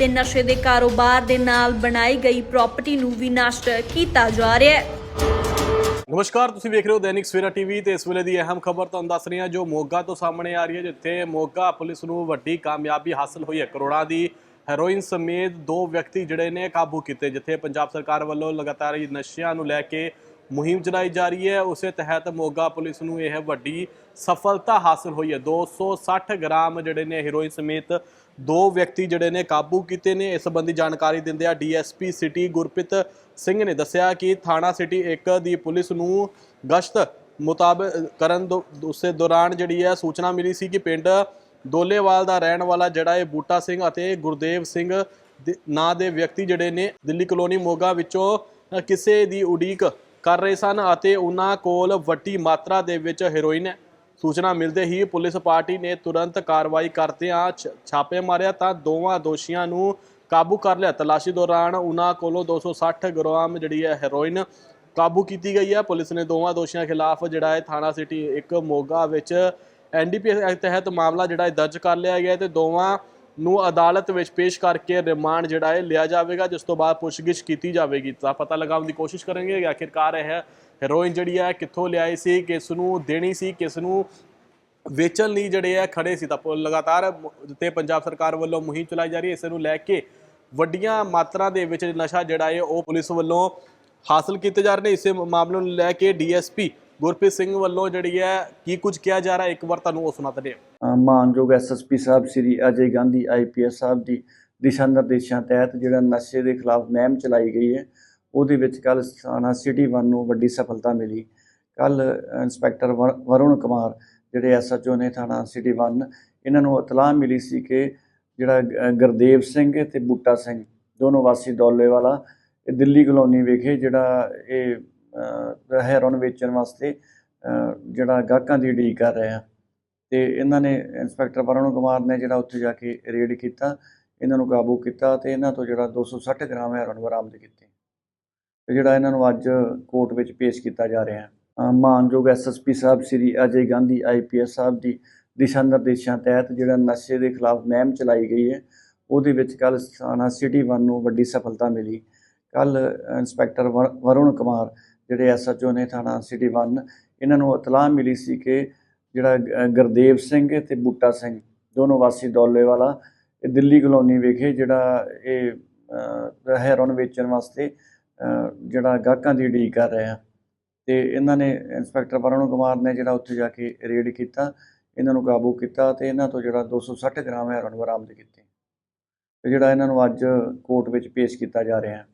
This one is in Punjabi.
ਤੇ ਨਸ਼ੇ ਦੇ ਕਾਰੋਬਾਰ ਦੇ ਨਾਲ ਬਣਾਈ ਗਈ ਪ੍ਰਾਪਰਟੀ ਨੂੰ ਵੀ ਨਸ਼ਟ ਕੀਤਾ ਜਾ ਰਿਹਾ ਹੈ। ਨਮਸਕਾਰ, ਤੁਸੀਂ ਵੇਖ ਰਹੇ ਹੋ ਦੈਨਿਕ ਸਵੇਰਾ ਟੀਵੀ ਤੇ ਇਸ ਵੇਲੇ ਦੀ ਅਹਿਮ ਖਬਰ ਤੁਹਾਨੂੰ ਦੱਸ ਰਹੇ ਹਾਂ, ਜੋ ਮੋਗਾ ਤੋਂ ਸਾਹਮਣੇ ਆ ਰਹੀ ਹੈ, ਜਿੱਥੇ ਮੋਗਾ ਪੁਲਿਸ ਨੂੰ ਵੱਡੀ ਕਾਮਯਾਬੀ ਹਾਸਲ ਹੋਈ ਹੈ। ਕਰੋੜਾਂ ਦੀ ਹੈਰੋਇਨ ਸਮੇਤ ਦੋ ਵਿਅਕਤੀ ਜਿਹੜੇ ਨੇ ਕਾਬੂ ਕੀਤੇ, ਜਿੱਥੇ ਪੰਜਾਬ ਸਰਕਾਰ ਵੱਲੋਂ ਲਗਾਤਾਰ ਨਸ਼ਿਆਂ ਨੂੰ ਲੈ ਕੇ ਮੁਹਿੰਮ ਚਲਾਈ ਜਾ ਰਹੀ ਹੈ। ਉਸੇ ਤਹਿਤ ਮੋਗਾ ਪੁਲਿਸ ਨੂੰ ਇਹ ਵੱਡੀ ਸਫਲਤਾ ਹਾਸਲ ਹੋਈ ਹੈ। 260 ਗ੍ਰਾਮ ਜਿਹੜੇ ਨੇ ਹੀਰੋਇਨ ਸਮੇਤ ਦੋ ਵਿਅਕਤੀ ਜਿਹੜੇ ਨੇ ਕਾਬੂ ਕੀਤੇ ਨੇ। ਇਸ ਸੰਬੰਧੀ ਜਾਣਕਾਰੀ ਦਿੰਦੇ ਆ ਡੀਐਸਪੀ ਸਿਟੀ ਗੁਰਪ੍ਰੀਤ ਸਿੰਘ ਨੇ ਦੱਸਿਆ ਕਿ ਥਾਣਾ ਸਿਟੀ 1 ਦੀ ਪੁਲਿਸ ਨੂੰ ਗਸ਼ਤ ਮੁਤਾਬਕ ਕਰਨ ਦੋ- ਉਸੇ ਦੌਰਾਨ ਜਿਹੜੀ ਹੈ ਸੂਚਨਾ ਮਿਲੀ ਸੀ ਕਿ ਪਿੰਡ ਦੋਲੇਵਾਲ ਦਾ ਰਹਿਣ ਵਾਲਾ ਜਿਹੜਾ ਇਹ ਬੂਟਾ ਸਿੰਘ ਅਤੇ ਗੁਰਦੇਵ ਸਿੰਘ ਦੇ- ਨਾਂ ਦੇ ਵਿਅਕਤੀ ਜਿਹੜੇ ਨੇ ਦਿੱਲੀ ਕਲੋਨੀ ਮੋਗਾ ਵਿੱਚੋਂ ਕਿਸੇ ਦੀ ਉਡੀਕ ਕਰ ਰਹੇ ਸਨ ਅਤੇ ਉਹਨਾਂ ਕੋਲ ਵੱਡੀ ਮਾਤਰਾ ਦੇ ਵਿੱਚ ਹੈਰੋਇਨ ਹੈ ਸੂਚਨਾ ਮਿਲਦੇ ਹੀ ਪੁਲਿਸ ਪਾਰਟੀ ਨੇ ਤੁਰੰਤ ਕਾਰਵਾਈ ਕਰਦਿਆਂ ਛਾਪੇ ਮਾਰਿਆ ਤਾਂ ਦੋਵਾਂ ਦੋਸ਼ੀਆਂ ਨੂੰ ਕਾਬੂ ਕਰ ਲਿਆ। ਤਲਾਸ਼ੀ ਦੌਰਾਨ ਉਹਨਾਂ ਕੋਲੋਂ 260 ਗ੍ਰਾਮ ਜਿਹੜੀ ਹੈ ਹੈਰੋਇਨ ਕਾਬੂ ਕੀਤੀ ਗਈ ਹੈ। ਪੁਲਿਸ ਨੇ ਦੋਵਾਂ ਦੋਸ਼ੀਆਂ ਖਿਲਾਫ ਜਿਹੜਾ ਹੈ ਥਾਣਾ ਸਿਟੀ ਇੱਕ ਮੋਗਾ ਵਿੱਚ ਐਨਡੀਪੀਐਸ ਐਕਟ ਤਹਿਤ ਮਾਮਲਾ ਜਿਹੜਾ ਹੈ ਦਰਜ ਕਰ ਲਿਆ ਗਿਆ ਹੈ ਤੇ ਦੋਵਾਂ ਨੂੰ ਅਦਾਲਤ ਵਿੱਚ ਪੇਸ਼ ਕਰਕੇ ਰਿਮਾਂਡ ਜਿਹੜਾ ਹੈ ਲਿਆ ਜਾਵੇਗਾ, ਜਿਸ ਤੋਂ ਬਾਅਦ ਪੁੱਛਗਿੱਛ ਕੀਤੀ ਜਾਵੇਗੀ। ਤਾਂ ਪਤਾ ਲਗਾਉਣ ਦੀ ਕੋਸ਼ਿਸ਼ ਕਰਾਂਗੇ ਕਿ ਆਖਿਰਕਾਰ ਇਹ ਹੈਰੋਇਨ ਜਿਹੜੀ ਹੈ ਕਿੱਥੋਂ ਲਿਆਈ ਸੀ, ਕਿਸ ਨੂੰ ਦੇਣੀ ਸੀ, ਕਿਸ ਨੂੰ ਵੇਚਣ ਲਈ ਜਿਹੜੇ ਆ ਖੜੇ ਸੀ। ਤਾਂ ਲਗਾਤਾਰ ਤੇ ਪੰਜਾਬ ਸਰਕਾਰ ਵੱਲੋਂ ਮੁਹਿੰਮ ਚਲਾਈ ਜਾ ਰਹੀ ਹੈ। ਇਸ ਨੂੰ ਲੈ ਕੇ ਵੱਡੀਆਂ ਮਾਤਰਾ ਦੇ ਵਿੱਚ ਨਸ਼ਾ ਜਿਹੜਾ ਹੈ ਉਹ ਪੁਲਿਸ ਵੱਲੋਂ ਹਾਸਲ ਕੀਤੇ ਜਾ ਰਹੇ ਨੇ। ਇਸੇ ਮਾਮਲੇ ਨੂੰ ਲੈ ਕੇ ਡੀਐਸਪੀ ਗੁਰਪ੍ਰੀਤ ਸਿੰਘ ਵੱਲੋਂ ਜਿਹੜੀ ਹੈ ਕੀ ਕੁਝ ਕਿਹਾ ਜਾ ਰਿਹਾ? ਇੱਕ ਵਾਰ ਤੁਹਾਨੂੰ ਉਹ ਸੁਣਾ ਦਿੰਦੇ ਹਾਂ ਅ, ਮਾਨਯੋਗ ਐਸਐਸਪੀ ਸਾਹਿਬ ਸ੍ਰੀ ਅਜੇ ਗਾਂਧੀ ਆਈਪੀਐਸ ਸਾਹਿਬ ਦੀ ਦਿਸ਼ਾ ਨਿਰਦੇਸ਼ਾਂ ਤਹਿਤ ਜਿਹੜਾ ਨਸ਼ੇ ਦੇ ਖਿਲਾਫ ਮਹਿਮ ਚਲਾਈ ਗਈ ਹੈ ਉਹਦੇ ਵਿੱਚ ਕੱਲ ਥਾਣਾ ਸਿਟੀ 1 ਨੂੰ ਵੱਡੀ ਸਫਲਤਾ ਮਿਲੀ। ਕੱਲ ਇੰਸਪੈਕਟਰ ਵਰ- ਵਰੁਣ ਕੁਮਾਰ ਜਿਹੜੇ ਐਸਐਚਓ ਨੇ ਥਾਣਾ ਸਿਟੀ 1 ਇਹਨਾਂ ਨੂੰ ਇਤਲਾਹ ਮਿਲੀ ਸੀ ਕਿ ਜਿਹੜਾ ਗੁਰਦੇਵ ਸਿੰਘ ਤੇ ਬੂਟਾ ਸਿੰਘ ਦੋਨੋਂ ਵਾਸੀ ਦੌਲੇ ਵਾਲਾ ਇਹ ਦਿੱਲੀ ਕਲੋਨੀ ਵਿਖੇ ਜਿਹੜਾ ਇਹ ਹੈਰੋਨ ਵੇਚਣ ਵਾਸਤੇ ਜਿਹੜਾ ਗਾਹਕਾਂ ਦੀ ਉਡੀਕ ਕਰ ਰਿਹਾ ਆ। ਤੇ ਇਹਨਾਂ ਨੇ ਇੰਸਪੈਕਟਰ ਵਰੁਣ ਕੁਮਾਰ ਨੇ ਜਿਹੜਾ ਉੱਥੇ ਜਾ ਕੇ ਰੇਡ ਕੀਤਾ ਇਹਨਾਂ ਨੂੰ ਕਾਬੂ ਕੀਤਾ ਤੇ ਇਹਨਾਂ ਤੋਂ ਜਿਹੜਾ 260 ਗ੍ਰਾਮ ਹੈਰੋਇਨ ਬਰਾਮਦ ਕੀਤੀ। ਤੇ ਜਿਹੜਾ ਇਹਨਾਂ ਨੂੰ ਅੱਜ ਕੋਰਟ ਵਿੱਚ ਪੇਸ਼ ਕੀਤਾ ਜਾ ਰਿਹਾ ਹੈ। ਅ, ਮਾਨਯੋਗ ਐਸਐਸਪੀ ਸਾਹਿਬ ਸ੍ਰੀ ਅਜੇ ਗਾਂਧੀ ਆਈਪੀਐਸ ਸਾਹਿਬ ਦੀ ਦਿਸ਼ਾ ਨਿਰਦੇਸ਼ਾਂ ਤਹਿਤ ਜਿਹੜਾ ਨਸ਼ੇ ਦੇ ਖਿਲਾਫ ਮੁਹਿੰਮ ਚਲਾਈ ਗਈ ਹੈ ਉਹਦੇ ਵਿੱਚ ਕੱਲ ਥਾਣਾ ਸਿਟੀ 1 ਨੂੰ ਵੱਡੀ ਸਫਲਤਾ ਮਿਲੀ। ਕੱਲ ਇੰਸਪੈਕਟਰ ਵਰ- ਵਰੁਣ ਕੁਮਾਰ ਜਿਹੜੇ ਐਸਐਚਓ ਨੇ ਥਾਣਾ ਸਿਟੀ 1 ਇਹਨਾਂ ਨੂੰ ਇਤਲਾਹ ਮਿਲੀ ਸੀ ਕਿ ਜਿਹੜਾ ਗ- ਗੁਰਦੇਵ ਸਿੰਘ ਤੇ ਬੂਟਾ ਸਿੰਘ ਦੋਨੋਂ ਵਾਸੀ ਦੌਲੇ ਵਾਲਾ ਇਹ ਦਿੱਲੀ ਕਲੋਨੀ ਵਿਖੇ ਜਿਹੜਾ ਇਹ ਅ, ਹੈਰੋਨ ਵੇਚਣ ਵਾਸਤੇ ਜਿਹੜਾ ਗਾਹਕਾਂ ਦੀ ਉਡੀਕ ਕਰ ਰਿਹਾ ਆ। ਤੇ ਇਹਨਾਂ ਨੇ ਇੰਸਪੈਕਟਰ ਵਰੁਣ ਕੁਮਾਰ ਨੇ ਜਿਹੜਾ ਉੱਥੇ ਜਾ ਕੇ ਰੇਡ ਕੀਤਾ ਇਹਨਾਂ ਨੂੰ ਕਾਬੂ ਕੀਤਾ ਤੇ ਇਹਨਾਂ ਤੋਂ ਜਿਹੜਾ 260 ਗ੍ਰਾਮ ਹੈਰੋਨ ਬਰਾਮਦ ਕੀਤੀ। ਤੇ ਜਿਹੜਾ ਇਹਨਾਂ ਨੂੰ ਅੱਜ ਕੋਰਟ ਵਿੱਚ ਪੇਸ਼ ਕੀਤਾ ਜਾ ਰਿਹਾ। ਹੈ